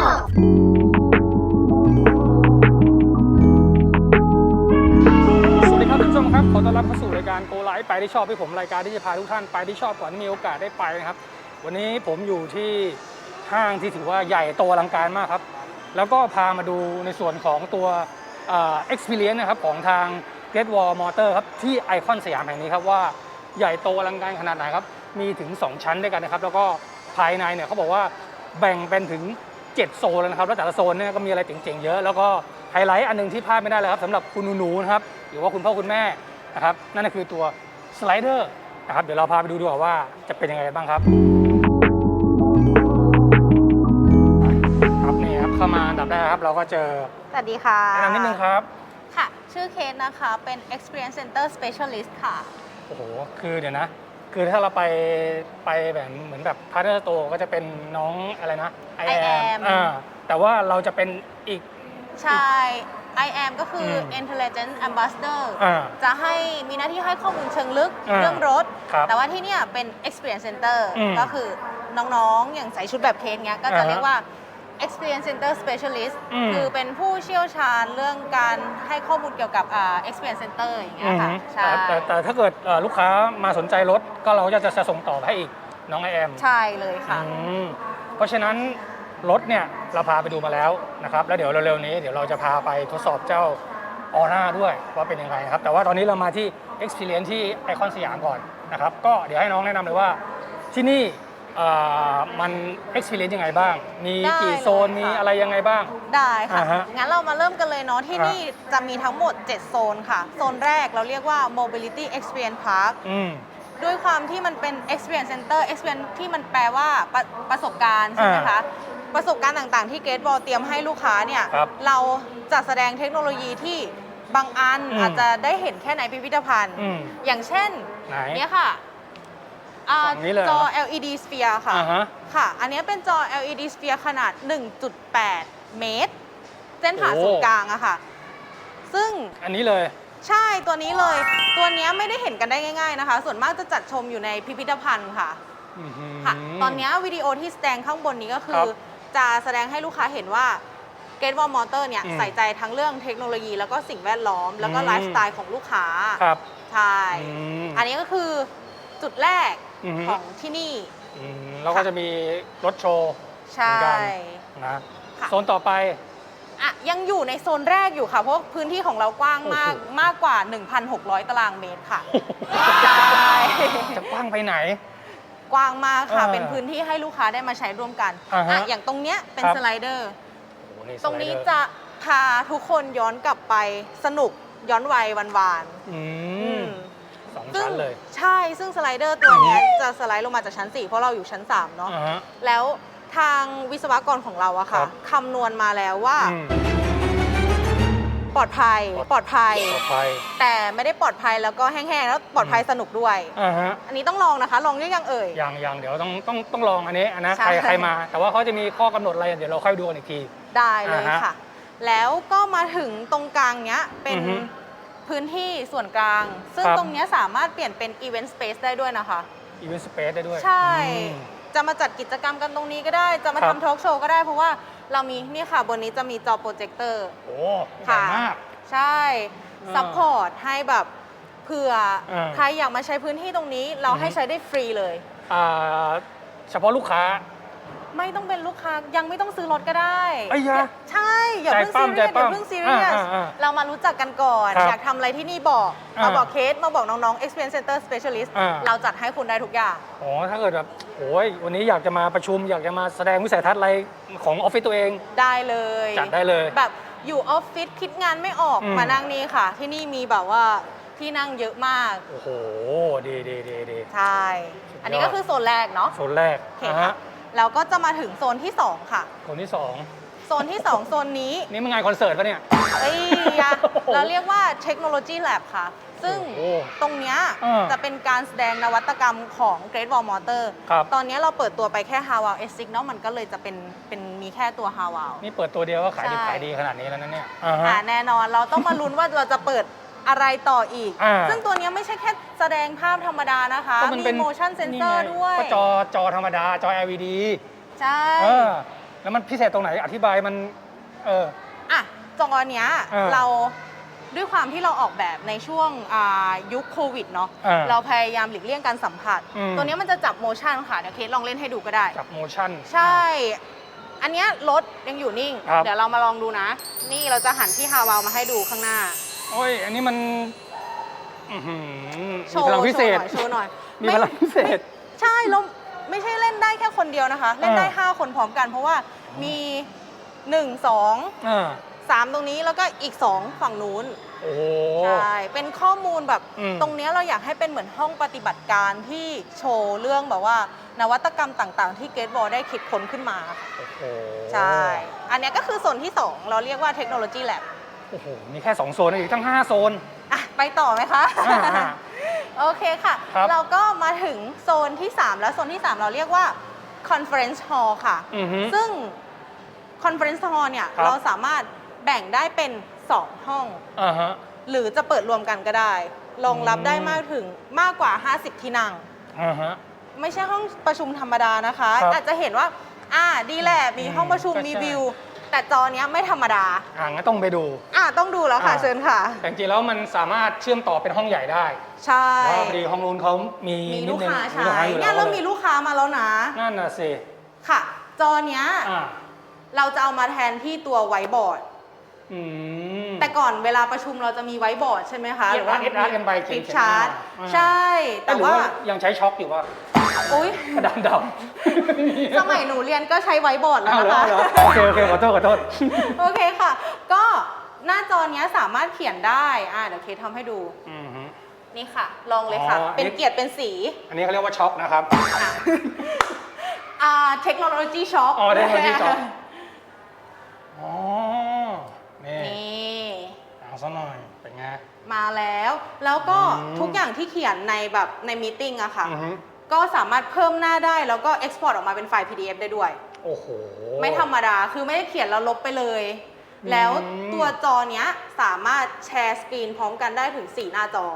สวัสดีครับท่านผู้ชมครับ ขอต้อนรับเข้าสู่รายการโกไลฟ์ไปที่ชอบที่ผมรายการที่จะพาทุกท่านไปที่ชอบก่อนที่มีโอกาสได้ไปนะครับ วันนี้ผมอยู่ที่ห้างที่ถือว่าใหญ่โตอลังการมากครับ แล้วก็พามาดูในส่วนของตัวเอ่อ experience นะครับของทาง Great Wall Motor ครับที่ไอคอนสยามแห่งนี้ครับว่าใหญ่โตอลังการขนาดไหนครับ มีถึง 2 ชั้นด้วยกันนะครับ แล้วก็ภายในเนี่ยเขาบอกว่าแบ่งเป็นถึง 7 โซนแล้วนะครับ แล้วแต่ละโซนเนี่ยก็มีอะไรเจ๋งๆเยอะ แล้วก็ไฮไลท์อันหนึงที่พลาดไม่ได้เลยครับสำหรับคุณหนูๆนะครับ หรือว่าคุณพ่อคุณแม่นะครับ นั่นก็คือตัวสไลเดอร์นะครับ เดี๋ยวเราพาไปดูดีกว่าว่าจะเป็นยังไงบ้างครับครับนี่ครับเข้ามาอันดับแรกครับเราก็เจอสวัสดีค่ะแนะนำนิดนึงครับ ค่ะ ชื่อเคสนะคะ เป็น Experience Center Specialist ค่ะ โอ้โห คือเดี๋ยวนะ คือถ้าเราไปไปแบบเหมือนแบบพาร์ทเนอร์โตก็จะเป็นน้องอะไรนะ I I am am อ่าแต่ว่าเราจะเป็นอีก ใช่ I am ก็คืออม Intelligent Ambassador อ่า จะให้มีหน้าที่ให้ข้อมูลเชิงลึกอ่าเรื่องรถ ครับแต่ว่าที่เนี่ยเป็น Experience Center อืมก็คือน้องๆ อย่างใส่ชุดแบบเคสเนี้ยก็จะอ่าฮะเรียกว่า Experience Center Specialist อืมคือเป็นผู้เชี่ยวชาญเรื่องการให้ข้อมูลเกี่ยวกับอ่า Experience Center อย่างเงี้อืยอค่ะฮึใช่ แต่แต่แต่ถ้าเกิดเอ่อลูกค้ามาสนใจรถก็เราจะจะส่งต่อไปให้อีกน้อง I am ใช่เลยค่ะ อืมเพราะฉะนั้นรถเนี่ยเราพาไปดูมาแล้วนะครับ แล้วเดี๋ยวเร็วๆนี้เดี๋ยวเราจะพาไปทดสอบเจ้าออร่าด้วยว่าเป็นยังไงนะครับ แต่ว่าตอนนี้เรามาที่ Experience ที่ไอคอนสยามก่อนนะครับ ก็เดี๋ยวให้น้องแนะนำเลยว่าที่นี่เอ่อมัน Experience ยังไงบ้าง มีได้กี่โซน เลยค่ะ มีอะไรยังไงบ้าง ได้ค่ะ อ่าฮะงั้นเรามาเริ่มกันเลยเนาะ ที่ครับนี่จะมีทั้งหมด 7 โซนค่ะ โซนแรกเราเรียกว่า Mobility Experience Park อืม ด้วยความที่มันเป็น Experience Center Experience ที่มันแปลว่าประประสบการณ์ใช่ไหมคะ ประสบการณ์ต่างๆ ที่เกตบอลเตรียมให้ลูกค้าเนี่ย ครับเราจะแสดงเทคโนโลยีที่บางอันอืมอาจจะได้เห็นแค่ในพิพิธภัณฑ์ อืม อย่างเช่น ไหน เนี้ยค่ะ อ่าฝั่งนี้เลยเหรจอ อ LED sphere ค่ะ อ่าฮะ ค่ะ อันนี้เป็นจอ LED sphere ขนาด 1.8 เมตร เส้นผ่าโอ้ ศูนย์กลางอะค่ะ ซึ่งอันนี้เลย ใช่ตัวนี้เลย ตัวเนี้ยไม่ได้เห็นกันได้ง่าย ๆนะคะ ส่วนมากจะจัดชมอยู่ในพิพิธภัณฑ์ค่ะ อื้อหือค่ะ ตอนเนี้ยวิดีโอที่แสดงข้างบนนี้ก็คืครัอบจะแสดงให้ลูกค้าเห็นว่า g a t e w a l l Motor เนี่ย อืมใส่ใจทั้งเรื่องเทคโนโลยี แล้วก็สิ่งแวดล้อม แล้วก็อืม ไลฟ์สไตล์ของลูกค้า ครับใช่ อืม อันนี้ก็คือจุดแรก อือฮึ ของที่นี่ อืมแล้วก็จะมีรถโชว์ใช่เหมือนกันนะค่ะ โซนต่อไป อะยังอยู่ในโซนแรกอยู่ค่ะ เพราะพื้นที่ของเรากว้างมากโอ้โห มากกว่า 1,600 ตารางเมตรค่ะใช่จะกว้างไปไหน กว้างมากค่ะ เออเป็นพื้นที่ให้ลูกค้าได้มาใช้ร่วมกันอ่าฮะอะอย่างตรงเนี้ยเป็นครับ สไลเดอร์ โอ้โหนี่ตรงนี้สไลเดอจะพาทุกคนย้อนกลับไปสนุกย้อนวัยวันวาน อืๆอืมมสอง ซึ่งชั้นเลยใช่ซึ่งสไลเดอร์ตัวเนี้ยจะสไลด์ลงมาจากชั้น 4 เพราะเราอยู่ชั้น 3 เนาะอ่าฮะ แล้วทางวิศวกรของเราอะครัค่ะบคำนวณมาแล้วว่าอืมปลอดภัยปลอดภัยปลอดภัยแต่ไม่ได้ปลอดภัยแล้วก็แห้งๆแล้วปลอดภัยสนุกด้วย อ่าฮะอันนี้ต้องลองนะคะ ลองยังยังเอ่ยยังยังเดี๋ยวต้องต้องต้องลองอันนี้อันนะใช่ ใครใครมา แต่ว่าเขาจะมีข้อกำหนดอะไรเดี๋ยวเราค่อยดูกันอีกที ได้เลยอ่าฮะค่ะ แล้วก็มาถึงตรงกลางเนี้ยเป็นอือฮึ พื้นที่ส่วนกลาง ซึ่งครับ ตรงเนี้ยสามารถเปลี่ยนเป็นอีเวนต์สเปซได้ด้วยนะคะ อีเวนต์สเปซได้ด้วยใช่ อืม จะมาจัดกิจกรรมกันตรงนี้ก็ได้ จะมาครับ ทำทอล์กโชว์ก็ได้ เพราะว่าเรามีนี่ค่ะบนนี้จะมีจอโปรเจคเตอร์ โอ้ใหญ่มาก ใช่ อ่าซัพพอร์ตให้แบบเผื่ออา ใครอยากมาใช้พื้นที่ตรงนี้ เราอือฮึให้ใช้ได้ฟรีเลย อ่าเฉพาะลูกค้า ไม่ต้องเป็นลูกค้ายังไม่ต้องซื้อรถก็ได้ไอ้ยะอย่าใช่อย่าใจเพิ่งปั้ซีมเรียสใจปั้อย่ามเพิ่งซีเรียสอ่าอ่าเรามารู้จักกันก่อนครับอยากทำอะไรที่นี่บอกอ่ามมาบอกเคสมาบอกน้องๆ Experience Center Specialist อ่าเราจัดให้คุณได้ทุกอย่างอ๋อถ้าเกิดแบบโอ้ยวันนี้อยากจะมาประชุม อยากจะมาแสดงวิสัยทัศน์อะไรของออฟฟิศตัวเองได้เลยจัดได้เลยแบบอยู่ออฟฟิศคิดงานไม่ออกอืมมานั่งนี่ค่ะ ที่นี่มีแบบว่าที่นั่งเยอะมาก โอ้โห ดีดีดีดีใช่ อันนี้ก็คือโซนแรกเนาะ โซนแรกโอเคนะค่ะฮะ แล้วก็จะมาถึงโซนที่ 2 ค่ะ คนที่สองโซนที่ 2 โซนนี้นี่มันงานคอนเสิร์ตปะเนี่ย เอ้ยยะโอ้โหเราเรียกว่าเทคโนโลยีแลบค่ะ ซึ่งโอ้ตรงเนี้ยอ่าจะเป็นการแสดงนวัตกรรมของ Great Wall Motor ครับ ตอนนี้เราเปิดตัวไปแค่ h a w a l S6 เนาะมันก็เลยจะเป็นเป็นมีแค่ตัว h a w a l นี่เปิดตัวเดียวก็ขายดีใช่ ขายดีขนาดนี้แล้วนะเนี่ยอ่าฮะ อ่าแน่นอนเราต้องมาลุ้นว่าเราจะเปิด อะไรต่ออีก อ่า ซึ่งตัวเนี้ยไม่ใช่แค่แสดงภาพธรรมดานะคะ ก็มันมีเป็น motion นี่ sensor ไงด้วย ก็จอจอธรรมดาจอ LED ใช่ เออแล้วมันพิเศษตรงไหนอธิบายมัน เออ อะจอเนี้ยเออเราด้วยความที่เราออกแบบในช่วงอ่ายุคโควิดเนาะเออเราพยายามหลีกเลี่ยงการสัมผัส อืม ตัวเนี้ยมันจะจับโมชั่นค่ะเดี๋ยวเคสลองเล่นให้ดูก็ได้ จับโมชั่นใช่ อันเนี้ยรถยังอยู่นิ่ง ครับ เดี๋ยวเรามาลองดูนะ นี่เราจะหันที่ฮาวาวมาให้ดูข้างหน้า โอ้ย อันนี้มันอื้อหือโชมีว์พลังพิเศษ โชว์หน่อยมีโชว์หน่อยพลังพิเศษไม่ใช่เราไม่ใช่เล่นได้แค่คนเดียวนะคะ เล่นได้เออ5คนพร้อมกัน เพราะว่ามี 1 2 อ่า 3 ตรงนี้แล้วก็อีก 2 ฝั่งนู้น โอ้โห ใช่ เป็นข้อมูลแบบอืม ตรงเนี้ยเราอยากให้เป็นเหมือนห้องปฏิบัติการที่โชว์เรื่องแบบว่า นวัตกรรมต่างๆ ที่เกตบอลได้คิดค้นขึ้นมาค่ะโอ้โหใช่ อันเนี้ยก็คือโซนที่ 2 เราเรียกว่าเทคโนโลยีแลบ โอ้โห มีแค่ 2 โซนอีกทั้ง 5 โซน อะไปต่อไหมคะอ่าอ่าโอเคค่ะ ครับ เราก็มาถึงโซนที่ 3 แล้วโซนที่ 3 เราเรียกว่า Conference Hall ค่ะ อือฮึ ซึ่ง Conference Hall เนี่ย ครับ เราสามารถแบ่งได้เป็น 2 ห้อง อ่าฮะ หรือจะเปิดรวมกันก็ได้รองรับอืม ได้มากถึงมากกว่า 50 ที่นั่ง อ่าฮะ ไม่ใช่ห้องประชุมธรรมดานะคะ ครับอาจจะเห็นว่า อ่า ดีแหละ มีอืมห้องประชุม ก็มีใช่วิว แต่จอเนี้ยไม่ธรรมดา อ่างั้นต้องไปดู อ่าต้องดูแล้วค่ะอ่า เชิญค่ะ แต่จริงๆแล้วมันสามารถเชื่อมต่อเป็นห้องใหญ่ได้ใช่ เพราะว่าพอดีห้องนู้นเขามีมีนิลูดกนึงค้ามีใช้ลูกค้าอยู่เนี่ยแล้วเรามีลูกค้ามาแล้วนะ นั่นน่ะสิค่ะ จอเนี้ยอ่าเราจะเอามาแทนที่ตัวไวท์บอร์ด อืม แต่ก่อนเวลาประชุมเราจะมีไวท์บอร์ดใช่ไหมคะเขียนว่า SR กันไปเขีฟิยนปเขียนชาร์ตอ่า ใช่ แต่หรือว่าว่ายังใช้ช็อคอยู่ว่าอุ้ยกระดานดำสมัยหนูเรียนก็ใช้ไวท์บอร์ดแล้วอ้าวนะเหรอคะเหรอโอเคโอเคขอโทษขอโทษ โอเคค่ะ ก็หน้าจอเนี้ยสามารถเขียนได้ อ่าเดี๋ยวเคสทำให้ดู อืมฮึ นี่ค่ะ ลองเลยค่ะ อ๋อ เป็นอันนี้เกียรติเป็นสี อันนี้เขาเรียกว่าช็อคนะครับ อ่าเทคโนโลยีช็อคอ๋อ Technology Shock อ๋อ นี่ นี่เอาซะหน่อย เป็นไง มาแล้ว แล้วก็อืม ทุกอย่างที่เขียนในแบบในมีติ้งอะค่ะ อือฮึก็สามารถเพิ่มหน้าได้แล้วก็เอ็กซ์พอร์ตออกมาเป็นไฟล์ PDF ได้ด้วย โอ้โห ไม่ธรรมดา คือไม่ได้เขียนแล้วลบไปเลย อืม แล้วตัวจอเนี้ยสามารถแชร์สกรีนพร้อมกันได้ถึง 4 หน้าจอ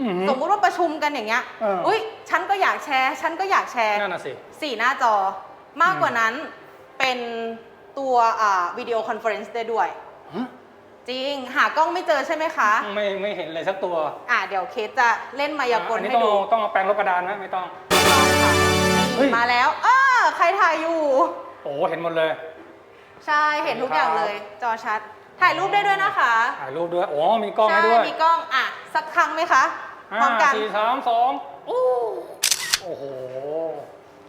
อือฮึสมมุติว่าประชุมกันอย่างเงี้ยเอออุ๊อุ้ยฉันก็อยากแชร์ ฉันก็อยากแชร์ นั่นน่ะสิ 4 หน้าจอ มากกว่านั้นเป็นตัวอ่าวิดีโอคอนเฟอเรนซ์ได้ด้วยฮะ จริง หากล้องไม่เจอใช่ไหมคะ ไม่ไม่เห็นเลยสักตัว อ่าเดี๋ยวเคสจะเล่นมายากลอันนี้ให้ต้องดูเอาต้องเอาแปรงลบกระดานไหมไม่ต้องเฮ้ยมาแล้วเออใครถ่ายอยู่ โอ้โหเห็นหมดเลย ใช่เห็นทุกอย่างเลย จอชัด ถ่ายรูปได้ด้วยนะคะ ถ่ายรูปด้วยโอ้มีกล้องใช่ให้ด้วยมีกล้องอะสักครั้งไหมคะพร้อมกันห้าสี่สามสองอู้โอ้โห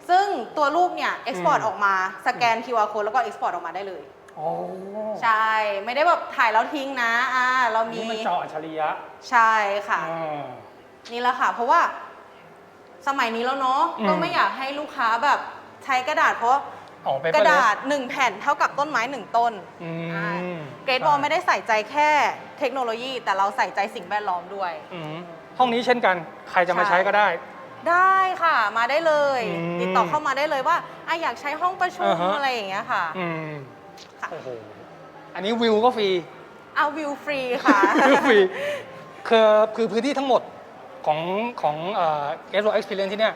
ซึ่งตัวรูปเนี่ยเอ็กซ์พอร์ตอืมออกมาสแกน QR code แล้วก็เอ็กซ์พอร์ตออกมาได้เลย โอ้ใช่ ไม่ได้แบบถ่ายแล้วทิ้งนะอ่าเราอันมีนี่มันจออัจฉริยะใช่ค่ะ อ่า นี่แหละค่ะ เพราะว่าสมัยนี้แล้วเนาะอืม ก็ไม่อยากให้ลูกค้าแบบใช้กระดาษเพราะออกไปกระดาษ1แผ่นเท่ากับต้นไม้1ต้นอืมเกรดบอลไม่ได้ใส่ใจแค่เทคโนโลยี แต่เราใส่ใจสิ่งแวดล้อมด้วยอืมห้องนี้เช่นกัน ใครจะมาใช่ใช้ก็ได้ ได้ค่ะ มาได้เลย อืมติดต่อเข้ามาได้เลยว่าอะอยากใช้ห้องประชุมอ่าฮะ อะไรอย่างเงี้ยค่ะ อืม ค่ะ โอ้โห อันนี้วิวก็ฟรี เอาวิวฟรีค่ะ วิวฟรี คือคือพื้นที่ทั้งหมดของของเอ่อ Guest World Experience ที่เนี่ย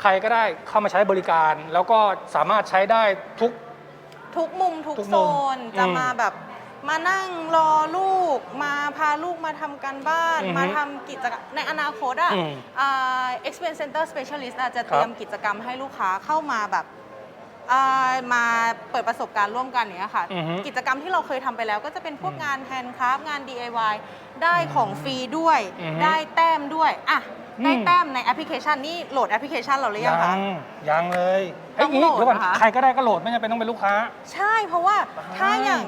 ใครก็ได้เข้ามาใช้บริการ แล้วก็สามารถใช้ได้ทุก ทุกมุมทุกทุกโซมุมนจะอืมมาแบบมานั่งรอลูก มาพาลูกมาทำการบ้าน อือฮึมาทำกิจกรรมในอนาคตอะอืมอ่า experience center specialist อาจจะครับเตรียมกิจกรรมให้ลูกค้าเข้ามาแบบ อ่ามาเปิดประสบการณ์ร่วมกันอย่างเนี้ยค่ะ อือฮึ กิจกรรมที่เราเคยทำไปแล้วก็จะเป็นพวกอืมงานแฮนด์คราฟงาน DIY ได้ของฟรีด้วย อือฮึได้แต้มด้วยอะได้อืม แต้มในแอปพลิเคชันนี่โหลดแอปพลิเคชันเราหรือยังคะ ยังเลยเฮ้ยต้องงี้โหลดเดี๋ยวก่อนนะคะ ใครก็ได้ก็โหลดไม่จำเป็นต้องเป็นลูกค้า ใช่เพราะว่าถ้าอย่าง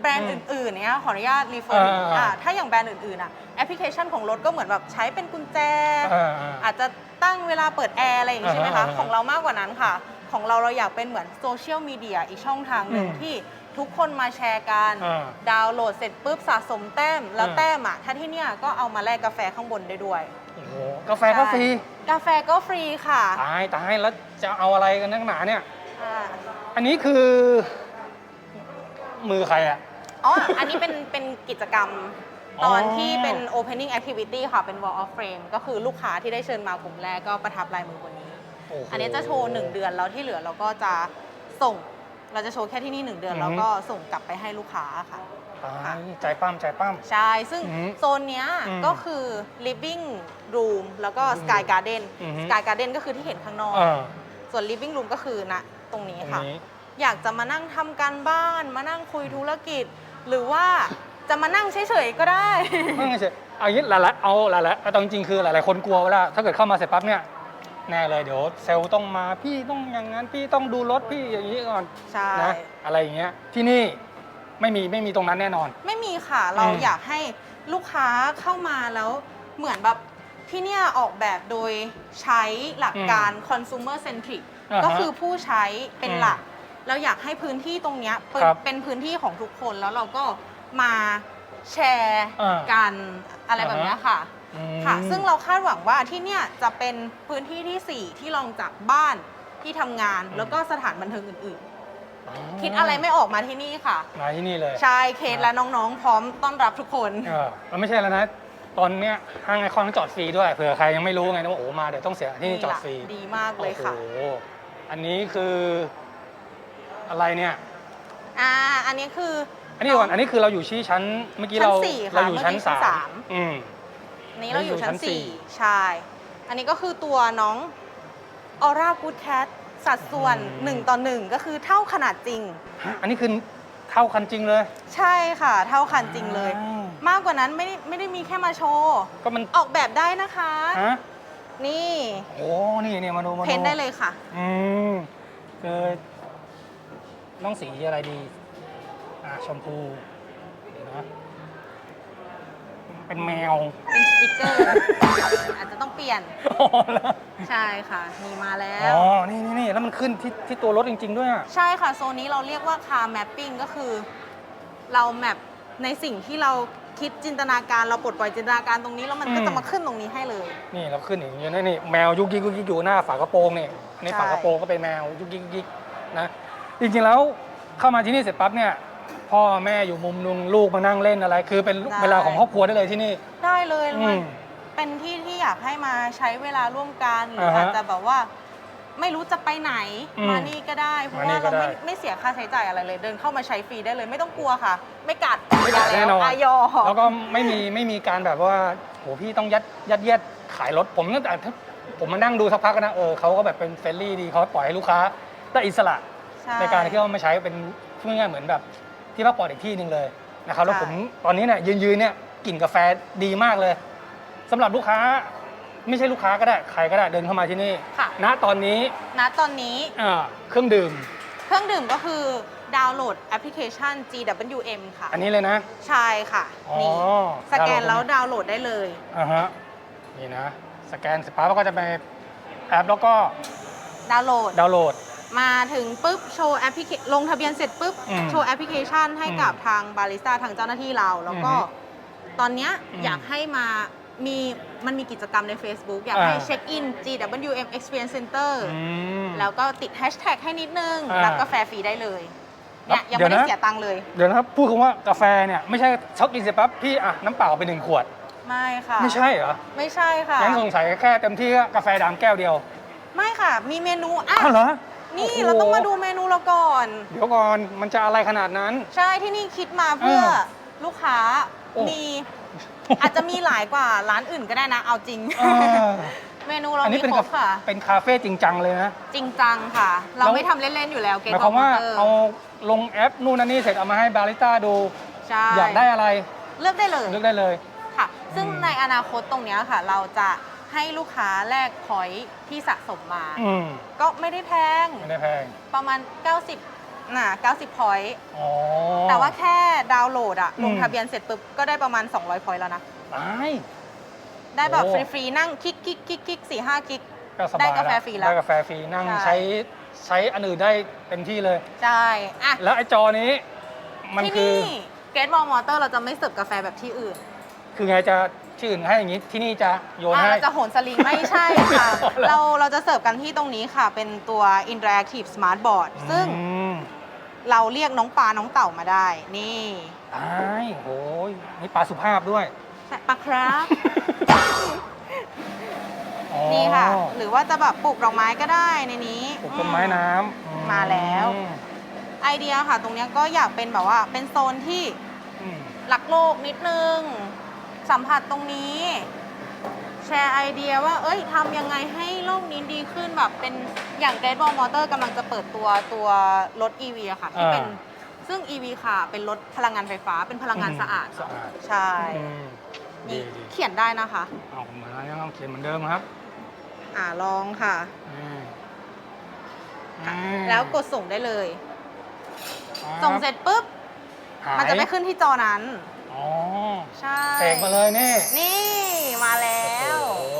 แบรนด์อืมอื่นๆเนี้ยขออนุญาตรีเฟอร์อ่าอ่า อ่าถ้าอย่างแบรนด์อื่นๆอะแอปพลิเคชันของรถก็เหมือนแบบใช้เป็นกุญแจอ่าอ่าอาจจะตั้งเวลาเปิดแอร์อะไรอย่างนี้ใช่ไหมอ่าคะฮะของเรามากกว่านั้นค่ะ ของเราเราอยากเป็นเหมือนโซเชียลมีเดียอีกช่องทางหนึ่งอืมที่ทุกคนมาแชร์กันอ่าดาวน์โหลดเสร็จปุ๊บสะสมแต้ม แล้วอ่า แต้มอะถ้าที่เนี่ยก็เอามาแลกกาแฟข้างบนได้ด้วยโอ้โหกาแฟก็ฟรีกาแฟก็ฟรีค่ะตายตายแล้วจะเอาอะไรกันนักหนาเนี่ย อ่าอันนี้คือ มือใครอะอ๋อ อันนี้เป็นเป็นกิจกรรมอ๋อตอนที่เป็น opening activity ค่ะเป็น wall of frame ก็คือลูกค้าที่ได้เชิญมากลุ่มแรกก็ประทับลายมือบนนี้ โโห อันนี้จะโชว์ 1 เดือนแล้วที่เหลือเราก็จะส่ง เราจะโชว์แค่ที่นี่หนึ่งเดือนอือฮึแล้วก็ส่งกลับไปให้ลูกค้าค่ะ ตายใจปั้มใจปั้ม ใช่ ซึ่งอือฮึโซนเนี้ยอืมก็คือ living room แล้วก็ อืม sky garden อือฮึ sky garden ก็คือที่เห็นข้างนอก เออส่วน living room ก็คือณตรงนี้ตรงค่ะ นี้ อยากจะมานั่งทำการบ้าน มานั่งคุยธุรกิจ หรือว่าจะมานั่งเฉยๆก็ได้ ไม่ใช่เอางี้หลายๆเอาหลายๆเอาตรงจริงๆคือหลายๆคนกลัวว่าถ้าเกิดเข้ามาเสร็จปั๊บเนี่ย แน่เลยเดี๋ยวเซลล์ต้องมาพี่ต้องอย่างนั้นพี่ต้องดูรถพี่อย่างนี้ก่อนใช่ นะอะไรอย่างเงี้ยที่นี่ไม่มีไม่มีตรงนั้นแน่นอน ไม่มีค่ะเราอืมอยากให้ลูกค้าเข้ามาแล้วเหมือนแบบที่เนี่ยออกแบบโดยใช้หลักการ consumer centric อ่าฮะก็คือผู้ใช้เป็นอืมหลัก เราอยากให้พื้นที่ตรงเนี้ยเป็นครับเป็นพื้นที่ของทุกคนแล้วเราก็มาแชร์อ่ากันอะไรแบบเนี้ยค่ะอืม ค่ะ ซึ่งเราคาดหวังว่าที่เนี่ยจะเป็นพื้นที่ที่ 4 ที่รองจากบ้านที่ทำงานอืมแล้วก็สถานบันเทิงอื่นอ๋อๆคิดอะไรไม่ออกมาที่นี่ค่ะ มาที่นี่เลยใช่เคสและน้องๆ พร้อมต้อนรับทุกคน เออแล้วไม่ใช่แล้วนะ ตอนเนี้ยห้างไอคอนต้องจอดฟรีด้วยเผื่อใครยังไม่รู้ไงนะว่าโอ้มาเดี๋ยวต้องเสียที่นี่จอดฟรีดีมากเลยค่ะ โอ้โหอันนี้คืออะไรเนี่ย อ่า อันนี้คือ อันนี้ก่อนอันนี้คือเราอยู่ที่ชั้นเมื่อกี้เราชั้นสี่ค่ะเราอยู่ชั้นเมื่อกี้ชั้นสาสามม อืมอั นนี้เราอยู่ชั้นเราอยู่ชั้นสี่4ใช่ อันนี้ก็คือตัวน้องออร่ากูดแคทสัดส่วน อืม 1 ต่อ 1 ก็คือเท่าขนาดจริง ฮะอันนี้คือเท่าคันจริงเลยใช่ค่ะ เท่าคันจริงเลย อ้าวมากกว่านั้นไม่ได้ไม่ได้มีแค่มาโชว์ ก็มันออกแบบได้นะคะ ฮะนี่โอ้นี่เนี่ยมาดูมาดูเพ้นได้เลยค่ะ อืมคือต้องสีอะไรดี อ่าชมพูเดี๋ยวนะ เป็นแมว เป็นสติกเกอร์ อาจจะต้องเปลี่ยน อ๋อแล้วใช่ค่ะ มีมาแล้ว อ๋อ นี่นี่นี่แล้วมันขึ้นที่ที่ตัวรถจริง ๆ ด้วยอะใช่ค่ะ โซนนี้เราเรียกว่า car mapping ก็คือ เราแมปในสิ่งที่เราคิดจินตนาการเราปลดปล่อยจินตนาการตรงนี้แล้วมันก็อืมจะมาขึ้นตรงนี้ให้เลย นี่เราขึ้นอย่างนี้นะนี่แมวยุกยิกยุกยิกอยู่หน้าฝากระโปรงเนี่ยในใช่ ฝากระโปรงก็เป็นแมวยุกยิกยุกยิกนะจริงๆแล้วเข้ามาที่นี่เสร็จปั๊บเนี่ย พ่อแม่อยู่มุมนึงลูกมานั่งเล่นอะไร คือเป็นเวลาของครอบครัวได้เลยที่นี่ ได้เลยอืมันมเป็นที่ที่อยากให้มาใช้เวลาร่วมกันหรืออ่าฮะอาจจะแบบว่า ไม่รู้จะไปไหนอืมมานี่ก็ได้เพราะมานี่ว่าก็เราไม่ได้ไม่เสียค่าใช้จ่ายอะไรเลย เดินเข้ามาใช้ฟรีได้เลย ไม่ต้องกลัวค่ะ ไม่กัดไม่กัดย่าแน่นอนอายอ แล้วก็ไม่มีไม่มีการแบบว่าโหพี่ต้องยัดยัดเยียดขายรถผมตั้งแต่ผมมานั่งดูสักพักนะเออเขาก็แบบเป็นเฟรนลี่ดีเขาปล่อยให้ลูกค้าได้อิสระใช่ในการที่เขามาใช้เป็นพูดง่ายๆเหมือนแบบ ที่พักผ่อนอีกที่หนึ่งเลยนะครับแล้วใช่ผมตอนนี้เนี่ยยืนยืนๆเนี่ยกลิ่นกาแฟดีมากเลยสำหรับลูกค้าไม่ใช่ลูกค้าก็ได้ใครก็ได้เดินเข้ามาที่นี่ค่ะณตอนนี้ณตอนนี้อ่าเครื่องดื่ม เครื่องดื่มก็คือดาวน์โหลดแอปพลิเคชัน GWM ค่ะ อันนี้เลยนะ ใช่ค่ะอ๋อนี่สแกนดาวน์โหลดแล้วดาวน์โหลดได้เลยอ่าฮะนี่นะ สแกนเสร็จปั๊บก็จะไปแอปแล้วก็ดาวน์โหลดดาวน์โหลด มาถึงปุ๊บโชว์แอปพลิเคลงทะเบียนเสร็จปุ๊บอืมโชว์แอปพลิเคชันให้อืมกับทางบาริสต้าทางเจ้าหน้าที่เรา แล้วก็อือฮึตอนเนี้ยอืมอยากให้มามีมันมีกิจกรรมใน Facebook อยากให้อ่า เช็คอิน GWM Experience Center อืม แล้วก็ติดแฮชแท็กให้นิดนึง อ่ารัรับกาแฟฟรีได้เลยเนี่ยรับยังไม่ได้เดี๋ยวนะ เสียตังค์เลย เดี๋ยวนะครับพูดคำว่ากาแฟเนี่ยไม่ใช่ช็อกกินเสร็จปั๊บพี่อะน้ำเปล่าไปหนึ่งขวด ไม่ค่ะ ไม่ใช่เหรอไม่ใช่ค่ะ งั้นสงสัยแค่เต็มที่ก็กาแฟดำแก้วเดียวไม่ค่ะ มีเมนูอะอ้าวเหรอ นี่โอ้โห เราต้องมาดูเมนูเราก่อน เดี๋ยวก่อนมันจะอะไรขนาดนั้น ใช่ที่นี่คิดมาเพื่อเออลูกค้าโอ้ มีอาจจะมีหลายกว่าร้านอื่นก็ได้นะ เอาจริง เออเมนูเราอันนี้มีเป็นครกาบค่ะ เป็นคาเฟ่จริงจังเลยนะ จริงจังค่ะ เราแล้ว ไม่ทำเล่น ๆ อยู่แล้วเกหมายความว่าเตอร์เอาลงแอปนู่นนั่นนี่เสร็จเอามาให้บาริสต้าดู ใช่อยากได้อะไรเลือกได้เลย เลือกได้เลย ค่ะซึ่งอืมในอนาคตตรงเนี้ยค่ะ เราจะ ให้ลูกค้าแลกพอยท์ที่สะสมมา อืมก็ไม่ได้แพงไม่ได้แพงประมาณ 90น่ะ90พอยต์อ๋อ แต่ว่าแค่ดาวน์โหลดอะอืม ลงทะเบียนเสร็จปุ๊บก็ได้ประมาณ 200พอยต์แล้วนะตายได้แบบโอ้ ฟรีๆนั่งคลิกคลิกคลิกคลิกสี่ห้าคลิก ก็สบายได้กาแฟฟรีแล้วได้กาแฟฟรีนั่งใช่ ใช้ใช้อันอื่นได้เต็มที่เลย ใช่อะแล้วไอ้จอนี้มันที่คือนี่เกตบอลมอเตอร์เราจะไม่เสิร์ฟกาแฟแบบที่อื่น คือไงจะ ชื่ออื่นให้อย่างนี้ที่นี่จะโยนอะให้ เราจะโหนสลิงไม่ใช่ค่ะอ๋อเหรอเราเราจะเสิร์ฟกันที่ตรงนี้ค่ะ เป็นตัว Interactive Smart Board ซึ่งอืมเราเรียกน้องปลาน้องเต่ามาได้ นี่ตายโอ้ยนี่ปลาสุภาพด้วยใช่ปลาครับ อ๋อนี่ค่ะ หรือว่าจะแบบปลูกดอกไม้ก็ได้ในนี้ปลูกต้นไม้อืมน้ำอืมาแล้วอืมไอไอเดียค่ะ ตรงเนี้ยก็อยากเป็นแบบว่า เป็นโซนที่อืมรักโลกนิดนึง สัมผัสตรงนี้ แชร์ไอเดียว่า เอ้ยทำยังไงให้โลกนี้ดีขึ้นแบบเป็นอย่าง Great Wall Motor กำลังจะเปิดตัวตัวรถ EV อะค่ะ ที่เป็นอ่าซึ่ง EV ค่ะ เป็นรถพลังงานไฟฟ้าเป็นพลังงานสะอาดสะอาดใช่อืมดีนี่ดีเขียนได้นะคะ เอาเหมือนยังต้องเขียนเหมือนเดิมครับอ่าลองค่ะ อืมอะอืมแล้วกดส่งได้เลยครับส่งเสร็จปุ๊บหายมันจะไปขึ้นที่จอนั้น อ๋อใช่เสกมาเลยนี่นี่มาแล้วโอ้โ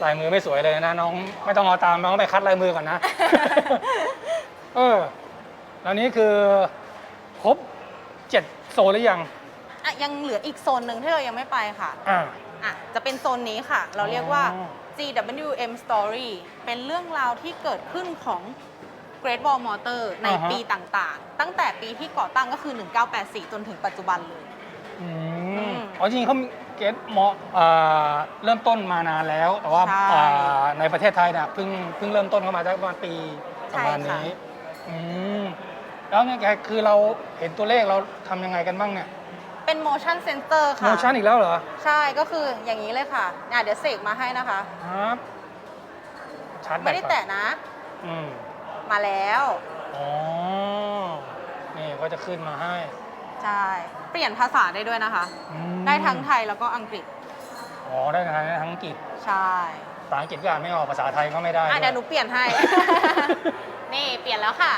หลายมือไม่สวยเลยนะน้องไม่ต้องเอาตามน้องไปคัดลายมือก่อนนะ เออแล้วนี้คือครบเจ็ดโซนหรือยังอะยังเหลืออีกโซนหนึ่งที่เรายังไม่ไปค่ะอ่า อะจะเป็นโซนนี้ค่ะ เราเรียกว่า อ๋อ GWM Story เป็นเรื่องราวที่เกิดขึ้นของ Great Wall Motor ในอ่าฮะ ปีต่างๆ ตั้งแต่ปีที่ก่อตั้งก็คือ 1984 จนถึงปัจจุบันเลย อือืมมอ๋อจริงๆเขาเกตมออ่าเริ่มต้นมานานแล้ว แต่ว่าใช่อ่าในประเทศไทยเนี่ยเพิ่งเพิ่งเริ่มต้นเข้ามาได้ประมาณปีประมาณใช่นี้ค่ะอืมแล้วเนี่ยแกคือเราเห็นตัวเลขเราทำยังไงกันบ้างเนี่ยเป็น motion sensor ค่ะโมชั่นอีกแล้วเหรอใช่ก็คืออย่างนี้เลยค่ะอะ เดี๋ยวเสกมาให้นะคะ ครับชาร์จแบตไม่ได้ก่อนแตะนะ อืมมาแล้ว อ๋อนี่ก็จะขึ้นมาให้ ใช่ เปลี่ยนภาษาได้ด้วยนะคะ อืมได้ทั้งไทยแล้วก็อังกฤษ อ๋อได้ทั้งทั้งอังกฤษใช่ภาษาอังกฤษก็อ่านไม่ออกภาษาไทยก็ไม่ได้อะเดี๋ยวหนูด้วยเปลี่ยนให้ นี่เปลี่ยนแล้วค่ะ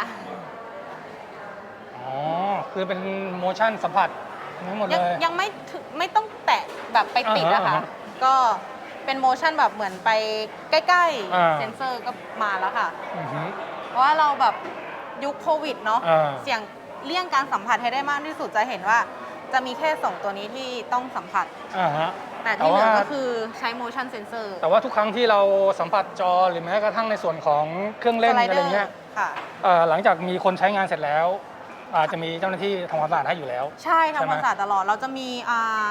อ๋อคือเป็นโมชั่นสัมผัสทั้งหมดยัเลงย ยังไม่ถึงไม่ต้องแตะแบบไปติดอ่าอะฮะค่ะ อ่าฮะก็เป็นโมชั่นแบบเหมือนไปใกล้อ่า ๆ เซนเซอร์ก็มาแล้วค่ะ อือหือเพราะว่าเราแบบยุคโควิดเนาะ อ่า เสี่ยง เลี่ยงการสัมผัสให้ได้มากที่สุดจะเห็นว่า จะมีแค่สองตัวนี้ที่ต้องสัมผัส อ่าฮะ แต่ที่เหลือแต่ว่าก็คือใช้ motion sensor แต่ว่าทุกครั้งที่เราสัมผัสจอหรือแม้กระทั่งในส่วนของเครื่องเล่นอะไรเงี้ยค่ะ เอ่อหลังจากมีคนใช้งานเสร็จแล้วอาจจะมีเจ้าหน้าที่ทำความสะอาดให้อยู่แล้ว ใช่ใช่ไหมทำความสะอาดตลอด เราจะมีอ่า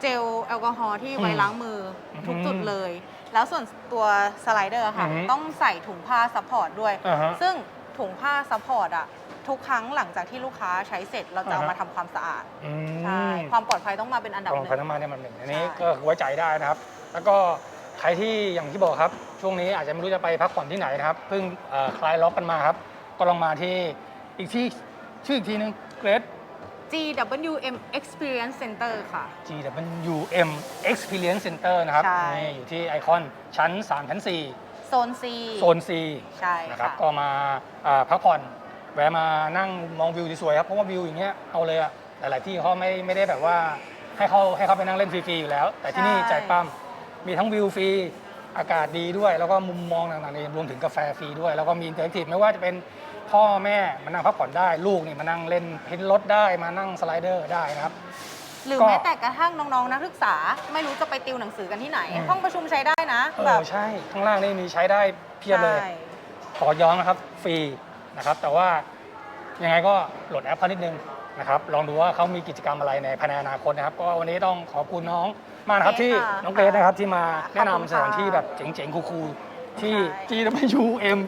เจลแอลกอฮอล์ที่ไว้อืมล้างมือทุกอืมจุดเลย แล้วส่วนตัวสไลเดอร์ค่ะ อือฮึต้องใส่ถุงผ้าซัพพอร์ตด้วย อ่าฮะ ซึ่งถุงผ้าซัพพอร์ตอะ ทุกครั้งหลังจากที่ลูกค้าใช้เสร็จเราจะเอาอ่าฮะมาทำความสะอาดอืม ใช่ความปลอดภัยต้องมาเป็นอันดับกหองนึ่พันงน้ำมันเนี่ยมันหนึ่งอันนี้ใช่ ก็ไว้ใจได้นะครับ แล้วก็ใครที่อย่างที่บอกครับ ช่วงนี้อาจจะไม่รู้จะไปพักผ่อนที่ไหนนะครับเพิ่งเอ่อคลายล็อกกันมาครับ ก็ลองมาที่อีกที่ชื่ออีกทีนึง Great GWM Experience Center ค่ะ GWM Experience Center นะครับใช่ นี่อยู่ที่ไอคอนชั้น 3 ชั้นโซน C 4โซน C ใช่นะครับค่ะ ก็มาอ่าพักผ่อน แวะมานั่งมองวิวสวยๆครับเพราะว่าวิวอย่างเงี้ยเอาเลยอะหลาย ๆ ที่เขาไม่ไม่ได้แบบว่าให้เขาให้เขาไปนั่งเล่นฟรีๆอยู่แล้ว แต่ที่นี่ใช่ใจปั้มมีทั้งวิวฟรีอากาศดีด้วย แล้วก็มุมมองต่างๆนี่รวมถึงกาแฟฟรีด้วย แล้วก็มีอินเทอร์แอคทีฟไม่ว่าจะเป็นพ่อแม่มานั่งพักผ่อนได้ลูกนี่มานั่งเล่นเพ้นรถได้มานั่งสไลเดอร์ได้นะครับ หรือก็แม้แต่กระทั่งน้องๆนักศึกษา ไม่รู้จะไปติวหนังสือกันที่ไหน อืม ห้องประชุมใช้ได้นะเอแบอบใช่ข้างล่างนี่มีใช้ได้เพียบเลย ใช่ ขอย้อนนะครับฟรี นะครับ แต่ว่ายังไงก็โหลดแอปเขานิดนึงนะครับ ลองดูว่าเขามีกิจกรรมอะไรในภายในอนาคตนะครับ ก็วันนี้ต้องขอบคุณน้องมากนะครับโอเคที่ค่ะน้องเกรซนะครับที่มาขอบคุณแนะนำสถานที่ค่ะแบบเจ๋งๆ คูลๆที่ ใช่ GWM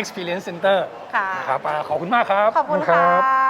Experience Center ค่ะ นะครับอ่าขอบคุณมากครับ ขอบคุณค่ะ